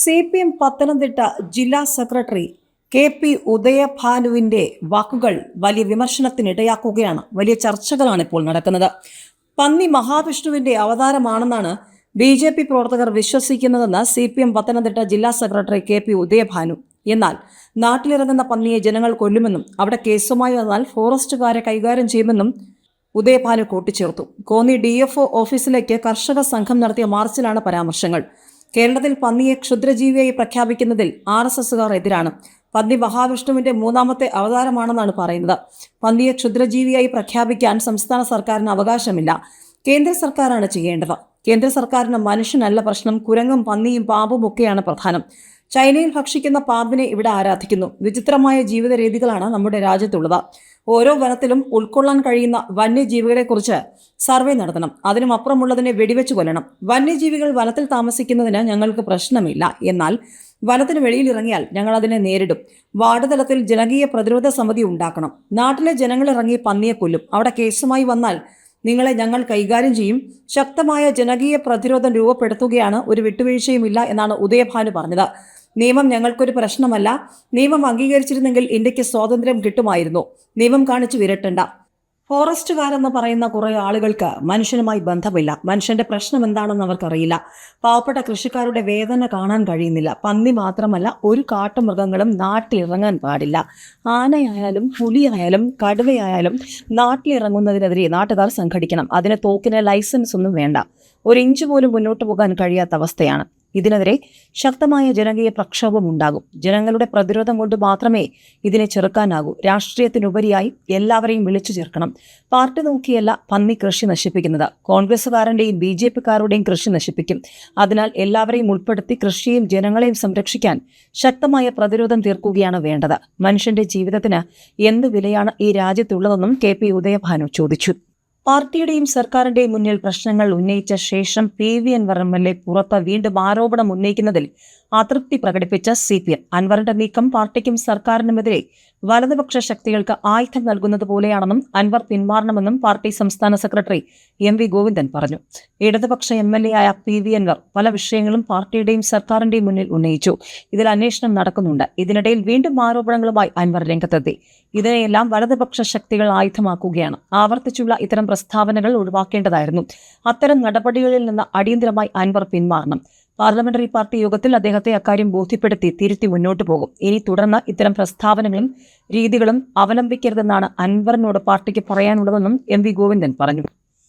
C P M Pathanamthitta ജില്ലാ സെക്രട്ടറി K P ഉദയഭാനുവിന്റെ വാക്കുകൾ വലിയ വിമർശനത്തിനിടയാക്കുകയാണ്. വലിയ ചർച്ചകളാണ് ഇപ്പോൾ നടക്കുന്നത്. പന്നി മഹാവിഷ്ണുവിന്റെ അവതാരമാണെന്നാണ് ബി ജെ പി പ്രവർത്തകർ വിശ്വസിക്കുന്നതെന്ന് സി പി എം പത്തനംതിട്ട ജില്ലാ സെക്രട്ടറി കെ പി ഉദയഭാനു. എന്നാൽ നാട്ടിലിറങ്ങുന്ന പന്നിയെ ജനങ്ങൾ കൊല്ലുമെന്നും അവിടെ കേസുമായി വന്നാൽ ഫോറസ്റ്റുകാരെ കൈകാര്യം ചെയ്യുമെന്നും ഉദയഭാനു കൂട്ടിച്ചേർത്തു. കോന്നി ഡി എഫ് ഒ ഓഫീസിലേക്ക് കർഷക സംഘം നടത്തിയ മാർച്ചിലാണ് പരാമർശങ്ങൾ. കേരളത്തിൽ പന്നിയെ ക്ഷുദ്രജീവിയായി പ്രഖ്യാപിക്കുന്നതിൽ ആർ എസ് എസുകാർ എതിരാണ്. പന്നി മഹാവിഷ്ണുവിന്റെ മൂന്നാമത്തെ അവതാരമാണെന്നാണ് പറയുന്നത്. പന്നിയെ ക്ഷുദ്രജീവിയായി പ്രഖ്യാപിക്കാൻ സംസ്ഥാന സർക്കാരിന് അവകാശമില്ല. കേന്ദ്ര സർക്കാരാണ് ചെയ്യേണ്ടത്. കേന്ദ്ര സർക്കാരിന് മനുഷ്യനല്ല പ്രശ്നം. കുരങ്ങും പന്നിയും പാമ്പും ഒക്കെയാണ് പ്രധാനം. ചൈനയിൽ ഭക്ഷിക്കുന്ന പാമ്പിനെ ഇവിടെ ആരാധിക്കുന്നു. വിചിത്രമായ ജീവിത രീതികളാണ് നമ്മുടെ രാജ്യത്തുള്ളത്. ഓരോ വനത്തിലും ഉൾക്കൊള്ളാൻ കഴിയുന്ന വന്യജീവികളെക്കുറിച്ച് സർവേ നടത്തണം. അതിനും അപ്പുറമുള്ളതിനെ വെടിവെച്ച് കൊല്ലണം. വന്യജീവികൾ വനത്തിൽ താമസിക്കുന്നതിന് ഞങ്ങൾക്ക് പ്രശ്നമില്ല. എന്നാൽ വനത്തിന് വെളിയിലിറങ്ങിയാൽ ഞങ്ങൾ അതിനെ നേരിടും. വാർഡ് തലത്തിൽ ജനകീയ പ്രതിരോധ സമിതി ഉണ്ടാക്കണം. നാട്ടിലെ ജനങ്ങൾ ഇറങ്ങി പന്നിയെ കൊല്ലും. അവിടെ കേസുമായി വന്നാൽ നിങ്ങളെ ഞങ്ങൾ കൈകാര്യം ചെയ്യും. ശക്തമായ ജനകീയ പ്രതിരോധം രൂപപ്പെടുത്തുകയാണ് ഒരു വിട്ടുവീഴ്ചയുമില്ല എന്നാണ് ഉദയഭാനു പറഞ്ഞത്. നിയമം ഞങ്ങൾക്കൊരു പ്രശ്നമല്ല. നിയമം അംഗീകരിച്ചിരുന്നെങ്കിൽ ഇന്ത്യയ്ക്ക് സ്വാതന്ത്ര്യം കിട്ടുമായിരുന്നു. നിയമം കാണിച്ചു വിരട്ടണ്ട. ഫോറസ്റ്റുകാരെന്ന് പറയുന്ന കുറേ ആളുകൾക്ക് മനുഷ്യനുമായി ബന്ധമില്ല. മനുഷ്യന്റെ പ്രശ്നം എന്താണെന്ന് അവർക്കറിയില്ല. പാവപ്പെട്ട കൃഷിക്കാരുടെ വേദന കാണാൻ കഴിയുന്നില്ല. പന്നി മാത്രമല്ല ഒരു കാട്ടുമൃഗങ്ങളും നാട്ടിലിറങ്ങാൻ പാടില്ല. ആനയായാലും പുലിയായാലും കടുവയായാലും നാട്ടിലിറങ്ങുന്നതിനെതിരെ നാട്ടുകാർ സംഘടിക്കണം. അതിന് തോക്കിന് ലൈസൻസ് ഒന്നും വേണ്ട. ഒരു ഇഞ്ച് പോലും മുന്നോട്ട് പോകാൻ കഴിയാത്ത അവസ്ഥയാണ്. ഇതിനെതിരെ ശക്തമായ ജനകീയ പ്രക്ഷോഭം ഉണ്ടാകും. ജനങ്ങളുടെ പ്രതിരോധം കൊണ്ട് മാത്രമേ ഇതിനെ ചെറുക്കാനാകൂ. രാഷ്ട്രീയത്തിനുപരിയായി എല്ലാവരെയും വിളിച്ചു ചേർക്കണം. പാർട്ടി നോക്കിയല്ല പന്നി കൃഷി നശിപ്പിക്കുന്നത്. കോൺഗ്രസുകാരന്റെയും ബി ജെ പിക്കാരുടെയും കൃഷി നശിപ്പിക്കും. അതിനാൽ എല്ലാവരെയും ഉൾപ്പെടുത്തി കൃഷിയും ജനങ്ങളെയും സംരക്ഷിക്കാൻ ശക്തമായ പ്രതിരോധം തീർക്കുകയാണ് വേണ്ടത്. മനുഷ്യന്റെ ജീവിതത്തിന് എന്ത് വിലയാണ് ഈ രാജ്യത്തുള്ളതെന്നും കെ പി ഉദയഭാനു ചോദിച്ചു. പാർട്ടിയുടെയും സർക്കാരിന്റെയും മുന്നിൽ പ്രശ്നങ്ങൾ ഉന്നയിച്ച ശേഷം പി വി എൻ എ പുറത്ത് വീണ്ടും ആരോപണം ഉന്നയിക്കുന്നതിൽ അതൃപ്തി പ്രകടിപ്പിച്ച സി പി എം. അൻവറിന്റെ നീക്കം പാർട്ടിക്കും സർക്കാരിനുമെതിരെ വലതുപക്ഷ ശക്തികൾക്ക് ആയുധം നൽകുന്നത് പോലെയാണെന്നും അൻവർ പിന്മാറണമെന്നും പാർട്ടി സംസ്ഥാന സെക്രട്ടറി എം വി ഗോവിന്ദൻ പറഞ്ഞു. ഇടതുപക്ഷ എം എൽ എ ആയ പി വി അൻവർ പല വിഷയങ്ങളും പാർട്ടിയുടെയും സർക്കാരിന്റെയും മുന്നിൽ ഉന്നയിച്ചു. ഇതിൽ അന്വേഷണം നടക്കുന്നുണ്ട്. ഇതിനിടയിൽ വീണ്ടും ആരോപണങ്ങളുമായി അൻവർ രംഗത്തെത്തി. ഇതിനെയെല്ലാം വലതുപക്ഷ ശക്തികൾ ആയുധമാക്കുകയാണ്. ആവർത്തിച്ചുള്ള ഇത്തരം പ്രസ്താവനകൾ ഒഴിവാക്കേണ്ടതായിരുന്നു. അത്തരം നടപടികളിൽ നിന്ന് അടിയന്തരമായി അൻവർ പിന്മാറണം. പാർലമെന്ററി പാർട്ടി യോഗത്തിൽ അദ്ദേഹത്തെ അക്കാര്യം ബോധ്യപ്പെടുത്തി തിരുത്തി മുന്നോട്ടു പോകും. ഇനി തുടർന്ന് ഇത്തരം പ്രസ്താവനകളും രീതികളും അവലംബിക്കരുതെന്നാണ് അൻവറിനോട് പാർട്ടിക്ക് പറയാനുള്ളതെന്നും എം വി ഗോവിന്ദൻ പറഞ്ഞു.